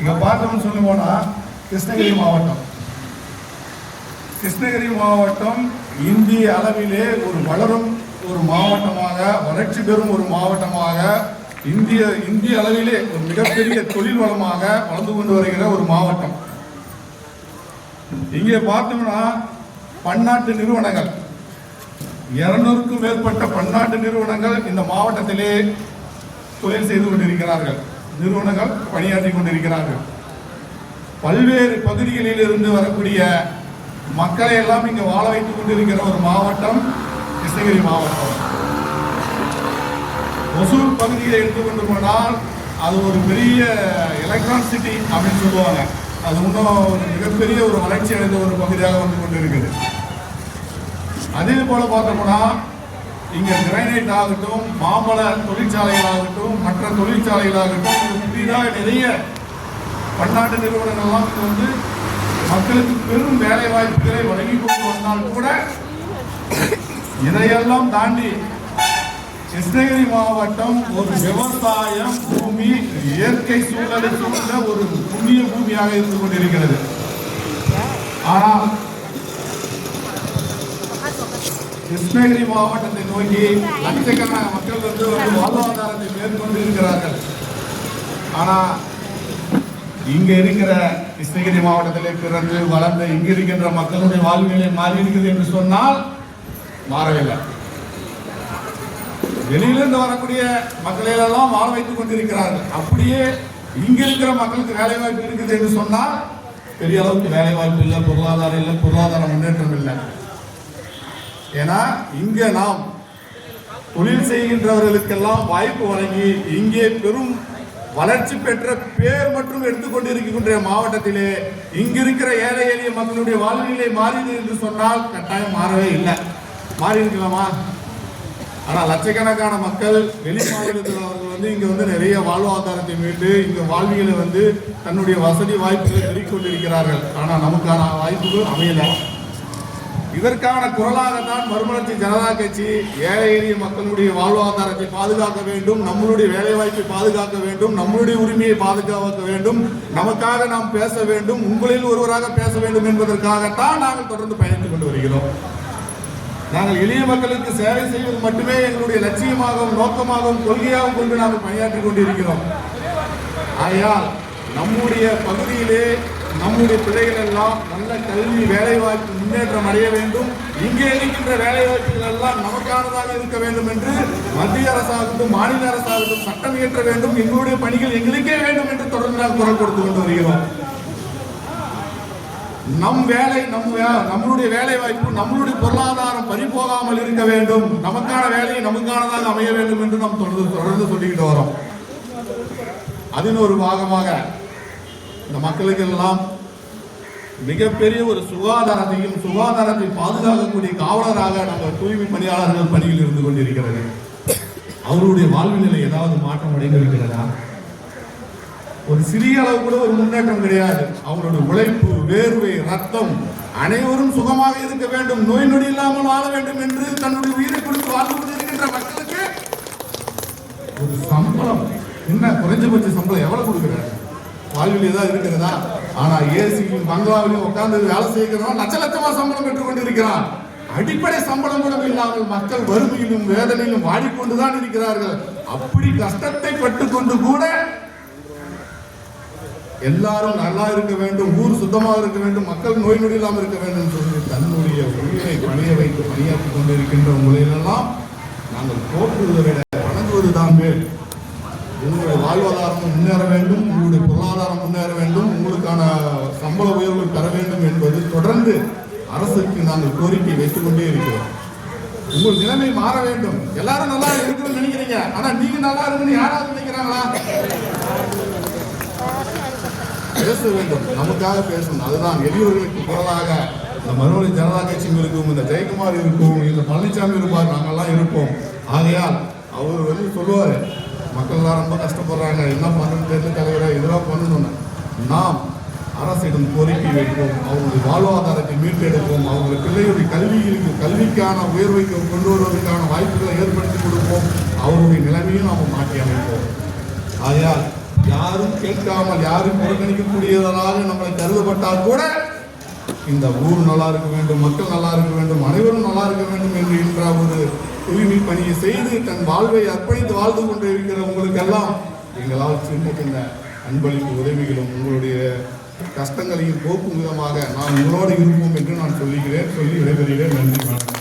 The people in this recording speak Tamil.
இங்கே பார்த்தோம்னு சொல்லி போனால் கிருஷ்ணகிரி மாவட்டம். கிருஷ்ணகிரி மாவட்டம் இந்திய அளவிலே ஒரு வளரும் ஒரு மாவட்டமாக வளர்ச்சி பெறும் ஒரு மாவட்டமாக இந்திய இந்திய அளவிலே ஒரு மிகப்பெரிய தொழில் வளமாக வளர்ந்து கொண்டு வருகிற ஒரு மாவட்டம். இங்கே பார்த்தோம்னா பன்னாட்டு நிறுவனங்கள். இருநூறுக்கும் மேற்பட்ட பன்னாட்டு நிறுவனங்கள் இந்த மாவட்டத்திலே தொழில் செய்து கொண்டிருக்கிறார்கள். நிறுவனங்கள் பணியாற்றி கொண்டிருக்கிறார்கள். பல்வேறு பகுதிகளில் இருந்து வரக்கூடிய மக்களை எல்லாம் இங்கு வாழ வைத்துக் கொண்டிருக்கிற ஒரு மாவட்டம் கிருஷ்ணகிரி மாவட்டம். ஒசூர் பகுதியை எடுத்துக்கொண்டு போனால் அது ஒரு பெரிய எலக்ட்ரான் சிட்டி அப்படின்னு சொல்லுவாங்க. அது இன்னும் ஒரு மிகப்பெரிய ஒரு வளர்ச்சி அடைந்த ஒரு பகுதியாக வந்து கொண்டிருக்குது. அதே போல பார்த்தோம்னா இங்கே கிரைனைட் ஆகட்டும் மாம்பழ தொழிற்சாலைகளாகட்டும் மற்ற தொழிற்சாலைகளாகட்டும் இது புதிதாக நிறைய பன்னாட்டு நிறுவனங்கள்லாம் வந்து மக்களுக்கு பெரும் வேலை வாய்ப்புகளை வழங்கி கொண்டு வந்தால் கூட இதையெல்லாம் தாண்டி கிருஷ்ணகிரி மாவட்டம் ஒரு விவசாயம் பூமி இயற்கை சூழலை சூழ்ந்த ஒரு புண்ணிய பூமியாக இருந்து கொண்டிருக்கிறது. ஆனால் கிருஷ்ணகிரி மாவட்டத்தை நோக்கி லட்சக்கணக்கான மக்கள் வந்து ஒரு வாழ்வாதாரத்தை மேற்கொண்டு இருக்கிறார்கள் ஆனா இங்க இருக்கிற கிருஷ்ணகிரி மாவட்டத்திலே பிறந்து வளர்ந்த இங்க இருக்கின்ற மக்களுடைய வாழ்வியலை மாறி இருக்குது என்று சொன்னால் மாறவில்லை. வெளியிலிருந்து வரக்கூடிய மக்களை எல்லாம் வாழ வைத்துக் கொண்டிருக்கிறார்கள். அப்படியே இங்க இருக்கிற மக்களுக்கு வேலை வாய்ப்பு இருக்குது என்று சொன்னால் பெரிய அளவுக்கு வேலை வாய்ப்பு இல்லை பொருளாதாரம் இல்லை பொருளாதார முன்னேற்றம் இல்லை. ஏன்னா இங்க நாம் தொழில் செய்கின்றவர்களுக்கெல்லாம் வாய்ப்பு வழங்கி இங்கே பெரும் வளர்ச்சி பெற்ற பேர் மற்றும் எடுத்துக்கொண்டிருக்கின்ற மாவட்டத்திலே இங்கிருக்கிற ஏழை எளிய மக்களுடைய வாழ்நிலை மாறியது என்று சொன்னால் கட்டாயம் மாறவே இல்லை. மாறி இருக்கலாமா லட்சக்கணக்கான மக்கள் வெளி மாநிலத்தில் அவர்கள் வந்து இங்கே வந்து நிறைய வாழ்வாதாரத்தை மீட்டு இங்கே வாழ்வியலை வந்து தன்னுடைய வசதி வாய்ப்புகளை பெருக்கிக் ஆனால் நமக்கான வாய்ப்புகள் அமையலை. இதற்கான குரலாகத்தான் மறுமலர்ச்சி ஜனதா கட்சி ஏழை எளிய மக்களுடைய வாழ்வாதாரத்தை பாதுகாக்க வேண்டும் நம்மளுடைய வேலைவாய்ப்பை பாதுகாக்க வேண்டும் நம்மளுடைய உரிமையை பாதுகாக்க வேண்டும் நமக்காக நாம் பேச வேண்டும் உங்களில் ஒருவராக பேச வேண்டும் என்பதற்காகத்தான் நாங்கள் தொடர்ந்து பயணித்துக் கொண்டு வருகிறோம். நாங்கள் எளிய மக்களுக்கு சேவை செய்வது மட்டுமே எங்களுடைய லட்சியமாகவும் நோக்கமாகவும் கொள்கையாகவும் கொண்டு நாங்கள் பணியாற்றிக் கொண்டிருக்கிறோம். ஆகையால் நம்முடைய பகுதியிலே நம்முடைய பிள்ளைகள் எல்லாம் நல்ல கல்வி வேலைவாய்ப்பு முன்னேற்றம் அடைய வேண்டும். இங்கே இருக்கின்ற வேலைவாய்ப்புகள் எல்லாம் நமக்கானதாக இருக்க வேண்டும் என்று மத்திய அரசாகட்டும் மாநில அரசாகட்டும் சட்டம் இயற்ற வேண்டும். எங்களுடைய பணிகள் எங்களுக்கே வேண்டும் என்று தொடர்ந்து நாம் குரல் கொடுத்து கொண்டு வருகிறோம். நம் வேலை நம் வே- நம்மளுடைய வேலை வாய்ப்பு நம்மளுடைய பொருளாதாரம் பறிபோகாமல் இருக்க வேண்டும். நமக்கான வேலையை நமக்கானதாக அமைய வேண்டும் என்று நாம் தொடர்ந்து தொடர்ந்து சொல்லிக்கிட்டு வரோம். அதன் ஒரு பாகமாக இந்த மக்களுக்கு எல்லாம் மிகப்பெரிய ஒரு சுகாதாரத்தையும் சுகாதாரத்தை பாதுகாக்கக்கூடிய காவலராக நம்ம தூய்மை பணியாளர்கள் பணியில் இருந்து கொண்டிருக்கிறது. அவருடைய வாழ்வு நிலை ஏதாவது மாற்றம் அடைந்திருக்கிறதா? ஒரு சிறிய அளவு கூட ஒரு முன்னேற்றம் கிடையாது. அவங்களுடைய உழைப்பு வேர்வை ரத்தம் அனைவரும் சுகமாக இருக்க வேண்டும். நோய் நொடி இல்லாமல் வாழ வேண்டும் என்று தன்னுடைய உயிரை கொடுத்து வாழ்ந்து கொண்டிருக்கின்ற மக்களுக்கு ஒரு சம்பளம். என்ன குறைஞ்சபட்ச சம்பளம் எவ்வளவு கொடுக்கிறார்? வாழ்வில் ஏதாவது இருக்கிறதா? ஆனா ஏசியும் பங்களாவிலும் உட்கார்ந்து வேலை செய்கிறவன் லட்ச லட்சமா சம்பளம் பெற்றுக் கொண்டிருக்கிறான். அடிப்படை சம்பளம் கூட இல்லாமல் மக்கள் வறுமையிலும் வேதனையிலும் வாடிக்கொண்டுதான் இருக்கிறார்கள். அப்படி கஷ்டத்தை பட்டுக்கொண்டு கூட எல்லாரும் நல்லா இருக்க வேண்டும் ஊர் சுத்தமாக இருக்க வேண்டும் மக்கள் நோய் நொடி இல்லாமல் இருக்க வேண்டும் என்று சொல்லி தன்னுடைய உயிரை பணிய வைத்து பணியாற்றி கொண்டிருக்கின்ற உங்களையெல்லாம் நாங்கள் போற்றுவதை விட வணங்குவது தான் மேல். உங்களுடைய வாழ்வாதாரம் முன்னேற வேண்டும் உங்களுடைய பொருளாதாரம் முன்னேற வேண்டும் உங்களுக்கான சம்பள உயர்வு தர வேண்டும் என்பது தொடர்ந்து அரசுக்கு நாங்கள் கோரிக்கை வைத்துக் கொண்டே இருக்கிறோம். உங்கள் நிலைமை மாற வேண்டும். எல்லாரும் நல்லா இருக்கணும்னு நினைக்கிறீங்க. ஆனா நீங்க நல்லா இருக்கணும்னு யாராவது நினைக்கிறாங்களா? பேச வேண்டும். நமக்காக பேசணும். அதுதான் எளியவர்களுக்கு குரலாக இந்த மறுமொழி ஜனதா கட்சியும் இருக்கும் இந்த ஜெயக்குமார் இருக்கும் இந்த பழனிசாமி இருப்பார் நாங்கெல்லாம் இருப்போம். ஆகையால் அவர் வந்து சொல்லுவார் மக்கள்லாம் ரொம்ப கஷ்டப்படுறாங்க. என்ன பண்ணணும் தெரியல தலைவரை. இதெல்லாம் பண்ணணும்னு நாம் அரசிடம் கோரிக்கை வைப்போம். அவங்களுடைய வாழ்வாதாரத்தை மீட்டெடுப்போம். அவங்களுடைய பிள்ளைகளுடைய கல்விக்கு கல்விக்கான உயர்வை கொண்டு வருவதற்கான வாய்ப்புகளை ஏற்படுத்தி கொடுப்போம். அவருடைய நிலைமையும் நாம் மாற்றி அமைப்போம். ஆகையால் யாரும் கேட்காமல் யாரும் புறக்கணிக்கக்கூடியதனால நம்மளை கருதப்பட்டால் கூட இந்த ஊர் நல்லா இருக்க வேண்டும் மக்கள் நல்லா இருக்க வேண்டும் அனைவரும் நல்லா இருக்க வேண்டும் என்கின்ற ஒரு தூய்மை பணியை செய்து தன் வாழ்வை அர்ப்பணித்து வாழ்ந்து கொண்டிருக்கிற உங்களுக்கெல்லாம் எங்களால் சின்ன சின்ன அன்பளிப்பு உதவிகளும் உங்களுடைய கஷ்டங்களையும் போக்கும் விதமாக நான் உங்களோடு இருப்போம் என்று நான் சொல்லுகிறேன் சொல்லி விடைபெறுகிறேன். நன்றி வணக்கம்.